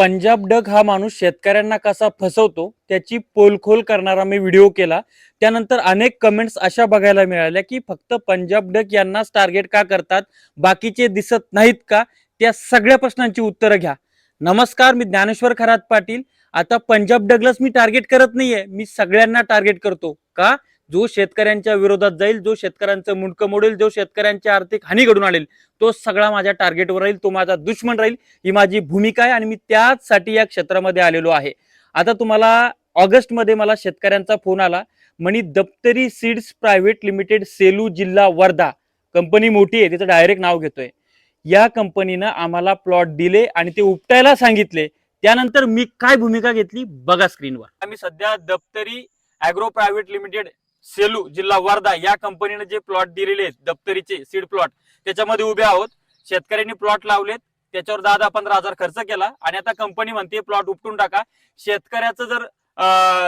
पंजाब डग हा माणूस शेतकऱ्यांना कसा फसवतो त्याची पोलखोल करणारा मी व्हिडिओ केला. त्यानंतर अनेक कमेंट्स अशा बघायला मिळाल्या की फक्त पंजाब डग यांनाच टार्गेट का करतात बाकीचे दिसत नाहीत का? त्या सगळ्या प्रश्नांची उत्तरं घ्या. नमस्कार मी ज्ञानेश्वर खरात पाटील. आता पंजाब डगलाच मी टार्गेट करत नाहीये मी सगळ्यांना टार्गेट करतो. का? जो शेतकऱ्यांच्या विरोधात जाईल जो शेतकऱ्यांचं मुंडकं मोडेल जो शेतकऱ्यांची आर्थिक हानी घडून आणेल तो सगळा माझ्या टार्गेटवर राहील तो माझा दुश्मन राहील ही माझी भूमिका आहे आणि मी त्याचसाठी या क्षेत्रामध्ये आलेलो आहे. आता तुम्हाला ऑगस्टमध्ये मला शेतकऱ्यांचा फोन आला. म्हणी Daptari seeds private limited Selu जिल्हा वर्धा कंपनी मोठी आहे तिचं डायरेक्ट नाव घेतोय. या कंपनीनं आम्हाला प्लॉट दिले आणि ते उपटायला सांगितले. त्यानंतर मी काय भूमिका घेतली? बघा स्क्रीनवर आम्ही सध्या Daptari agro private limited Selu जिल्हा वर्धा या कंपनीने जे प्लॉट दिलेले आहेत दप्तरीचे सीड प्लॉट त्याच्यामध्ये उभे आहोत. शेतकऱ्यांनी प्लॉट लावलेत. त्याच्यावर दहा दहा पंधरा हजार खर्च केला. आणि आता कंपनी म्हणते प्लॉट उपटून टाका. शेतकऱ्याचं जर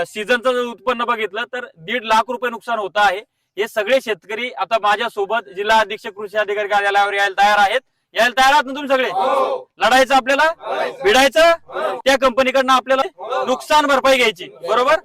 सीझनचं जर उत्पन्न बघितलं तर दीड लाख रुपये नुकसान होत आहे. हे सगळे शेतकरी आता माझ्या सोबत जिल्हा अधीक्षक कृषी अधिकारी कार्यालयावर यायला तयार आहेत. यायला तयार आहात ना तुम्ही सगळे? लढायचं आपल्याला? भिडायचं? त्या कंपनीकडनं आपल्याला नुकसान भरपाई घ्यायची. बरोबर?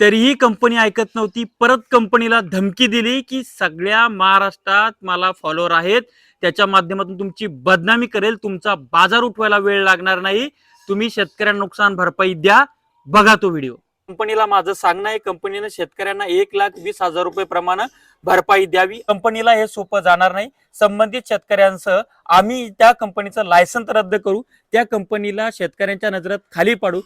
तरीही कंपनी ऐकत नव्हती. परत कंपनीला धमकी दिली की सगळ्या महाराष्ट्रात मला फॉलोअर आहेत. त्याच्या माध्यमातून तुमची बदनामी करेल. तुमचा बाजार उठवायला वेळ लागणार नाही. तुम्ही शेतकऱ्यांना नुकसान भरपाई द्या. बघा तो व्हिडिओ कंपनीला माझं सांगणं आहे कंपनीनं शेतकऱ्यांना एक लाख वीस हजार रुपये प्रमाणे भरपाई द्यावी. कंपनीला हे सोपं जाणार नाही. संबंधित शेतकऱ्यांसह आम्ही त्या कंपनीचं लायसन्स रद्द करू त्या कंपनीला शेतकऱ्यांच्या नजरात खाली पाडू.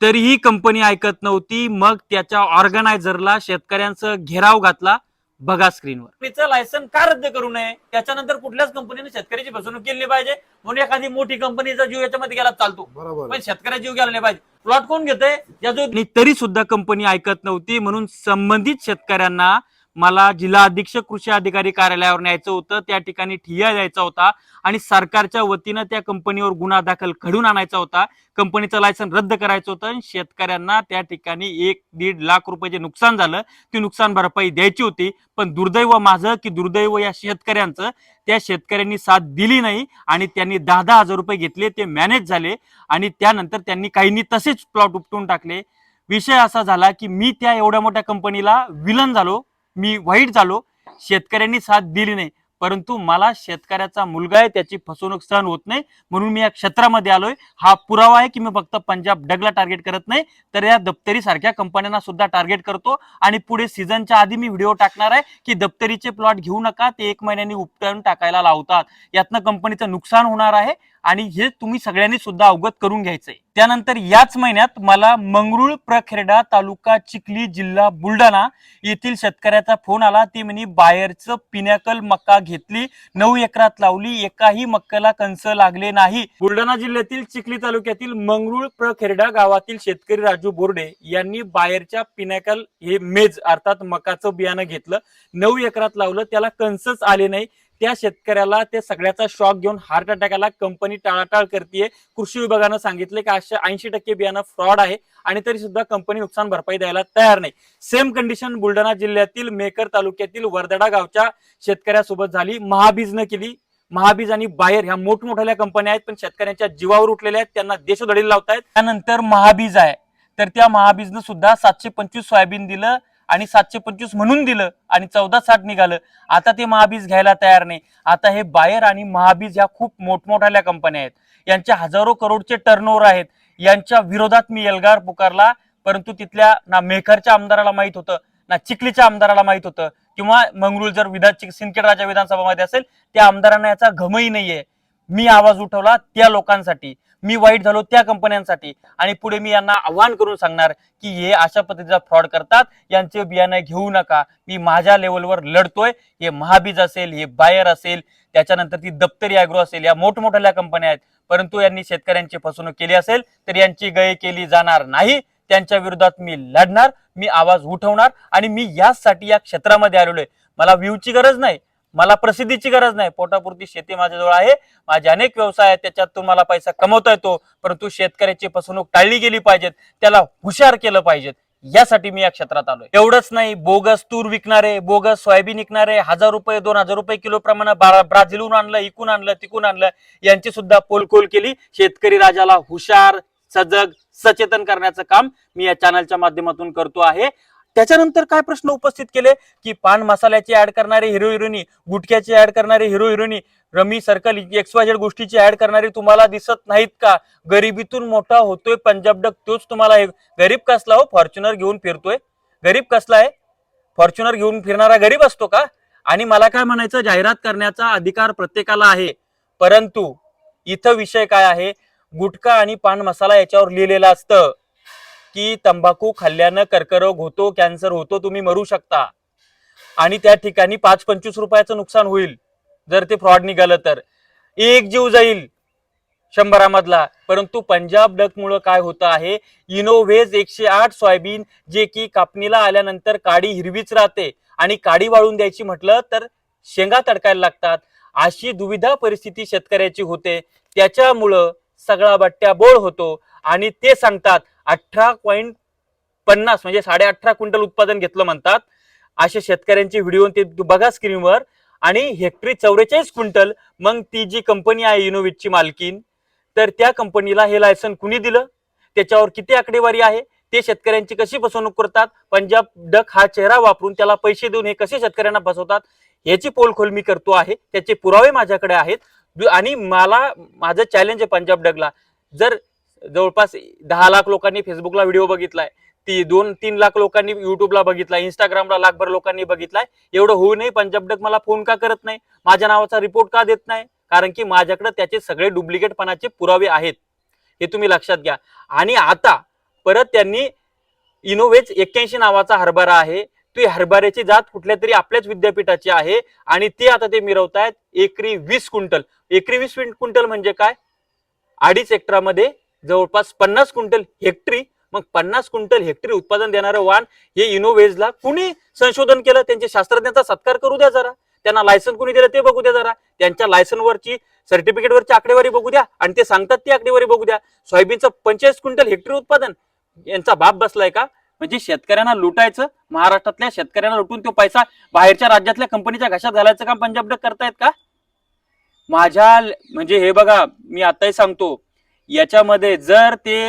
तरीही कंपनी ऐकत नव्हती. मग त्याच्या ऑर्गनायझरला शेतकऱ्यांचा घेराव घातला. बघा स्क्रीनवर कंपनीचं लायसन का रद्द करू नये? त्याच्यानंतर कुठल्याच कंपनीने शेतकऱ्याची फसवणूक केली पाहिजे. म्हणून एखादी मोठी कंपनीचा जीव याच्यामध्ये गेला चालतो. बरोबर. पण शेतकऱ्याचा जीव गेला नाही पाहिजे. प्लॉट कोण घेतोय? या जो तरी सुद्धा कंपनी ऐकत नव्हती म्हणून संबंधित शेतकऱ्यांना मला जिल्हा अधीक्षक कृषी अधिकारी कार्यालयावर न्यायचं होतं. त्या ठिकाणी ठिया द्यायचा होता आणि सरकारच्या वतीनं त्या कंपनीवर गुन्हा दाखल घडून आणायचा होता. कंपनीचं लायसन रद्द करायचं होतं आणि शेतकऱ्यांना त्या ठिकाणी एक दीड लाख रुपये जे नुकसान झालं ती नुकसान भरपाई द्यायची होती. पण दुर्दैव माझं की दुर्दैव या शेतकऱ्यांचं त्या शेतकऱ्यांनी साथ दिली नाही आणि त्यांनी दहा दहा हजार रुपये घेतले ते मॅनेज झाले आणि त्यानंतर त्यांनी काहींनी तसेच प्लॉट उपटून टाकले. विषय असा झाला की मी त्या एवढ्या मोठ्या कंपनीला विलन झालो. मी वाईट झालो शेतकऱ्यांनी साथ दिली नाही परंतु मला शेतकऱ्याचा मुलगा आहे त्याची फसवणूक सहन होत नाही म्हणून मी या क्षेत्रामध्ये आलोय. हा पुरावा आहे की मी फक्त पंजाब डगला टार्गेट करत नाही तर या दप्तरी सारख्या कंपन्यांना सुद्धा टार्गेट करतो. आणि पुढे सीझनच्या आधी मी व्हिडिओ टाकणार आहे की दप्तरीचे प्लॉट घेऊ नका ते एक महिन्यानी उपटून टाकायला लावतात. यातनं कंपनीचं नुकसान होणार आहे. आणि हे तुम्ही सगळ्यांनी सुद्धा अवगत करून घ्यायचंय. त्यानंतर याच महिन्यात मला मंगरुळ प्रखेरडा तालुका चिखली जिल्हा बुलढाणा येथील शेतकऱ्याचा फोन आला. ती म्हणे बायरचं पिनॅकल मक्का घेतली नऊ एकरात लावली एकाही मक्काला कंस लागले नाही. बुलढाणा जिल्ह्यातील चिखली तालुक्यातील मंगरुळ प्रखेरडा गावातील शेतकरी राजू बोर्डे यांनी बायरच्या पिनॅकल हे मेज अर्थात मकाचं बियाणं घेतलं नऊ एकरात लावलं त्याला कंसच आले नाही. त्या शेतकऱ्याला त्या सगळ्याचा शॉक घेऊन हार्ट अटॅक आला. कंपनी टाळाटाळ करते कृषी विभागानं सांगितले की अशा ऐंशी टक्के बियाणं फ्रॉड आहे आणि तरी सुद्धा कंपनी नुकसान भरपाई द्यायला तयार नाही. सेम कंडिशन बुलढाणा जिल्ह्यातील मेकर तालुक्यातील वर्दडा गावच्या शेतकऱ्यासोबत झाली. महाबीजनं केली. महाबीज आणि बायर ह्या मोठमोठ्या कंपन्या आहेत पण शेतकऱ्यांच्या जीवावर उठलेल्या आहेत. त्यांना देशोधडीला लावतायत. त्यानंतर महाबीज आहे. तर त्या महाबीजनं सुद्धा सातशे पंचवीस सोयाबीन दिलं. आणि सातशे पंचवीस म्हणून दिलं आणि चौदा साठ निघालं. आता ते महाबीज घ्यायला तयार नाही. आता हे बायर आणि महाबीज ह्या खूप मोठमोठ्या कंपन्या आहेत. यांच्या हजारो करोडचे टर्नओव्हर आहेत. यांच्या विरोधात मी एल्गार पुकारला परंतु तिथल्या ना मेखरच्या आमदाराला माहीत होतं ना चिखलीच्या आमदाराला माहीत होतं किंवा मंगरुळ जर विधान सिंदखेडराच्या विधानसभामध्ये असेल त्या आमदारांना याचा घमही नाहीये. मी आवाज उठवला त्या लोकांसाठी. मी वाईट झालो त्या कंपन्यांसाठी. आणि पुढे मी यांना आव्हान करून सांगणार की हे अशा पद्धतीचा फ्रॉड करतात यांचे बियाणं घेऊ नका. मी माझ्या लेवलवर लढतोय. हे महाबीज असेल हे बायर असेल त्याच्यानंतर ती दप्तरी अॅग्रो असेल या मोठमोठ्या कंपन्या आहेत. परंतु यांनी शेतकऱ्यांची फसवणूक केली असेल तर यांची गय केली जाणार नाही. त्यांच्या विरोधात मी लढणार मी आवाज उठवणार आणि मी याचसाठी या क्षेत्रामध्ये आलेलो आहे. मला व्ह्यूची गरज नाही. मला प्रसिद्धीची गरज नाही. पोटापुरती शेती माझ्याजवळ आहे. माझे अनेक व्यवसाय आहेत. त्याच्यातून मला पैसा कमवता येतो. परंतु शेतकऱ्याची फसवणूक टाळली गेली पाहिजेत. त्याला हुशार केलं पाहिजेत. यासाठी मी या क्षेत्रात आलोय. एवढंच नाही बोगस तूर विकणारे बोगस सोयाबीन विकणारे हजार रुपये दोन हजार रुपये किलो प्रमाणे ब्राझीलहून आणलं इकून आणलं तिकून आणलं यांची सुद्धा पोलकोल केली. शेतकरी राजाला हुशार सजग सचेतन करण्याचं काम मी या चॅनलच्या माध्यमातून करतो आहे. त्याच्यानंतर काय प्रश्न उपस्थित केले? की पान मसाल्याची ऍड करणारे हिरो हिरोनी गुटख्याची ऍड करणारे hero heroine rummy circle XYZ गोष्टीची ऍड करणारे तुम्हाला दिसत नाहीत का? गरिबीतून मोठा होतोय पंजाब डक तोच तुम्हाला हे- गरीब कसला हो? फॉर्च्युनर घेऊन फिरतोय. गरीब कसला आहे? फॉर्च्युनर घेऊन फिरणारा गरीब असतो का? आणि मला काय म्हणायचं? जाहिरात करण्याचा अधिकार प्रत्येकाला आहे. परंतु इथं विषय काय आहे? गुटखा आणि पान मसाला याच्यावर लिहिलेलं असतं. की तंबाखू खाल्ल्यानं कर्करोग होतो कॅन्सर होतो तुम्ही मरू शकता. आणि त्या ठिकाणी पाच पंचवीस रुपयाचं नुकसान होईल जर ते फ्रॉड निघालं तर. एक जीव जाईल शंभरामधला परंतु पंजाब डकमुळं काय होतं आहे इनोव्हेज एकशे आठ सोयाबीन जे की कापणीला आल्यानंतर काडी हिरवीच राहते आणि काडी वाळून द्यायची म्हटलं तर शेंगा तडकायला लागतात. अशी दुविधा परिस्थिती शेतकऱ्याची होते. त्याच्यामुळं सगळा बट्ट्या बोळ होतो आणि ते सांगतात अठरा पॉईंट पन्नास म्हणजे साडे अठरा क्विंटल उत्पादन घेतलं म्हणतात. अशा शेतकऱ्यांचे व्हिडिओ ते बघा स्क्रीनवर. आणि हेक्टरी चौवेचाळीस क्विंटल मग ती जी कंपनी आहे इनोव्हेटची मालकीन तर त्या कंपनीला हे लायसन कुणी दिलं? त्याच्यावर किती आकडेवारी आहे? ते शेतकऱ्यांची कशी फसवणूक करतात? पंजाब डक हा चेहरा वापरून त्याला पैसे देऊन हे कसे शेतकऱ्यांना फसवतात? याची पोलखोल मी करतो आहे. त्याचे पुरावे माझ्याकडे आहेत. आणि मला माझं चॅलेंज आहे पंजाब डगला जर जवळपास दहा लाख लोकांनी फेसबुकला व्हिडिओ बघितलाय. ती दोन तीन लाख लोकांनी युट्यूबला बघितलाय इंस्टाग्रामला लाखभर लोकांनी बघितलाय. एवढं होऊ नये पंजाब डक मला फोन का करत नाही माझ्या नावाचा रिपोर्ट का देत नाही कारण की माझ्याकडे त्याचे सगळे डुप्लिकेटपणाचे पुरावे आहेत. हे तुम्ही लक्षात घ्या. आणि आता परत त्यांनी इनोव्हेज एक्क्याऐंशी नावाचा हरभरा आहे. ती हरभऱ्याची जात कुठल्या तरी आपल्याच विद्यापीठाची आहे. आणि ते आता ते मिरवतायत एकरी वीस क्विंटल. एकरी वीस क्विंटल म्हणजे काय? अडीच हेक्टरामध्ये जवळपास पन्नास क्विंटल हेक्टरी मग पन्नास क्विंटल हेक्टरी उत्पादन देणारं वाण हे इनोवेजला कुणी संशोधन केलं? त्यांच्या शास्त्रज्ञांचा सत्कार करू द्या जरा. त्यांना लायसन कुणी दिलं ते बघू द्या जरा. त्यांच्या लायसनवरची सर्टिफिकेटवरची सर्टिफिकेट वरची आकडेवारी बघू द्या आणि ते सांगतात ती आकडेवारी बघू द्या. सोयाबीनचं पंचेचाळीस क्विंटल हेक्टरी उत्पादन यांचा बाप बसलाय का? म्हणजे शेतकऱ्यांना लुटायचं महाराष्ट्रातल्या शेतकऱ्यांना लुटून तो पैसा बाहेरच्या राज्यातल्या कंपनीच्या घशात घालायचं काम पंजाब डक करतायत का? माझ्या म्हणजे हे बघा मी आताही सांगतो याच्यामध्ये जर ते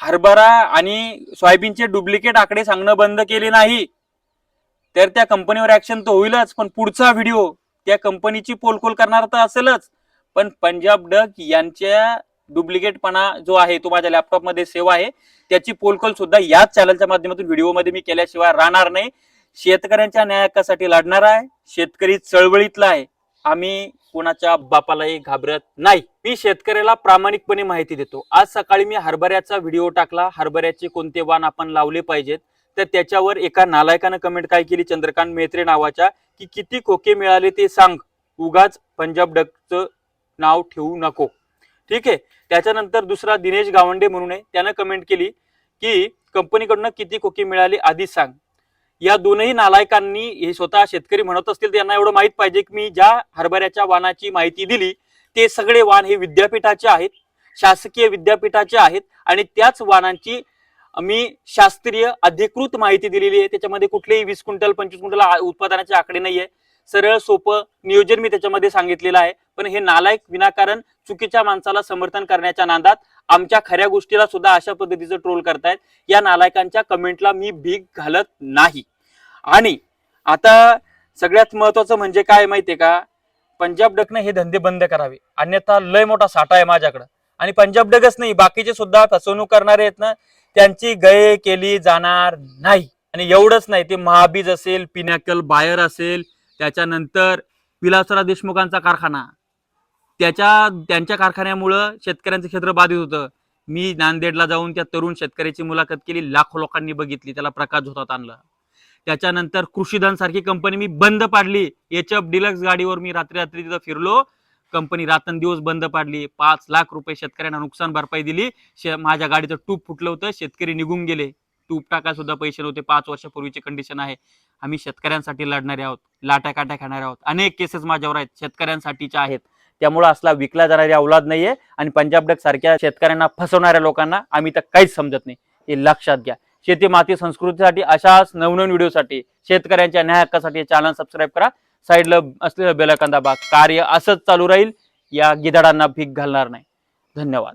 हरभरा आणि सोयाबीनचे डुप्लिकेट आकडे सांगणं बंद केले नाही तर त्या कंपनीवर ऍक्शन तर होईलच पण पुढचा व्हिडिओ त्या कंपनीची पोलखोल करणार तर असेलच. पण पंजाब डक यांच्या डुप्लिकेटपणा जो आहे तो माझ्या लॅपटॉपमध्ये सेवा आहे. त्याची पोलखोल सुद्धा याच चॅनलच्या माध्यमातून व्हिडिओमध्ये मी केल्याशिवाय राहणार नाही. शेतकऱ्यांच्या न्यायकासाठी लढणार आहे. शेतकरी चळवळीतला आहे. आम्ही कोणाच्या बापालाही घाबरत नाही. मी शेतकऱ्याला प्रामाणिकपणे माहिती देतो. आज सकाळी मी हरभऱ्याचा व्हिडिओ टाकला. हरभऱ्याचे कोणते वाण आपण लावले पाहिजेत? तर त्याच्यावर एका नालायकानं कमेंट काय केली? चंद्रकांत मेत्रे नावाच्या की किती कोके मिळाले ते सांग. उगाच पंजाब डकचं नाव ठेवू नको. ठीक आहे? त्याच्यानंतर दुसरा दिनेश गावंडे म्हणून आहे. त्यानं कमेंट केली की कंपनीकडनं किती खोके मिळाले आधी सांग. या दोनही नालायकांनी हे स्वतः शेतकरी म्हणत असतील त्यांना एवढं माहीत पाहिजे की मी ज्या हरभऱ्याच्या वाणाची माहिती दिली ते सगळे वाण हे विद्यापीठाचे आहेत शासकीय विद्यापीठाचे आहेत आणि त्याच वाणांची मी शास्त्रीय अधिकृत माहिती दिलेली आहे. त्याच्यामध्ये कुठलेही वीस क्विंटल पंचवीस क्विंटल उत्पादनाचे आकडे नाहीये. सरळ सोपं नियोजन मी त्याच्यामध्ये सांगितलेलं आहे. पण हे नालायक विनाकारण चुकीच्या माणसाला समर्थन करण्याच्या नादात आमच्या खऱ्या गोष्टीला सुद्धा अशा पद्धतीचं ट्रोल करतायत. या नालायकांच्या कमेंटला मी भीक घालत नाही. आणि आता सगळ्यात महत्वाचं म्हणजे काय माहितीये का? पंजाब डकनं हे धंदे बंद करावे. अन्यथा लय मोठा साठा आहे माझ्याकडं. आणि पंजाब डगच नाही बाकीचे सुद्धा फसवणूक करणारे आहेत ना त्यांची गय केली जाणार नाही. आणि एवढंच नाही ते महाबीज असेल पिनॅकल बायर असेल त्याच्यानंतर विलासराव देशमुखांचा कारखाना. त्याच्या त्यांच्या कारखान्यामुळं शेतकऱ्यांचं क्षेत्र बाधित होतं. मी नांदेडला जाऊन त्या तरुण शेतकऱ्याची मुलाखत केली लाखो लोकांनी बघितली त्याला प्रकाश होतात आणला. त्याच्यानंतर कृषीधन सारखी कंपनी मी बंद पाडली. एच एफ डिलक्स गाडीवर मी रात्री रात्री तिथं फिरलो. कंपनी रात्रंदिवस बंद पाडली. पाच लाख रुपये शेतकऱ्यांना नुकसान भरपाई दिली. शे- माझ्या गाडीचं टूप फुटलं होतं. शेतकरी निघून गेले. टूप टाका सुद्धा पैसे नव्हते. पाच वर्षापूर्वीची कंडिशन आहे. आम्ही शेतकऱ्यांसाठी लढणारे आहोत. लाट्या काट्या खाणारे आहोत. अनेक केसेस माझ्यावर आहेत. शेतकऱ्यांसाठीच्या आहेत. त्यामुळे असला विकला जाणारी अवलाद नाहीये. आणि पंजाब डक सारख्या शेतकऱ्यांना फसवणाऱ्या लोकांना आम्ही तर काहीच समजत नाही. हे लक्षात घ्या. शेती माती संस्कृतीसाठी अशाच नवनवीन व्हिडिओसाठी शेतकऱ्यांच्या न्याय हक्कासाठी चॅनल सबस्क्राईब करा. साईडला असलेलं बेलकांदा बाग कार्य असंच चालू राहील. या गिधाडांना भीक घालणार नाही. धन्यवाद.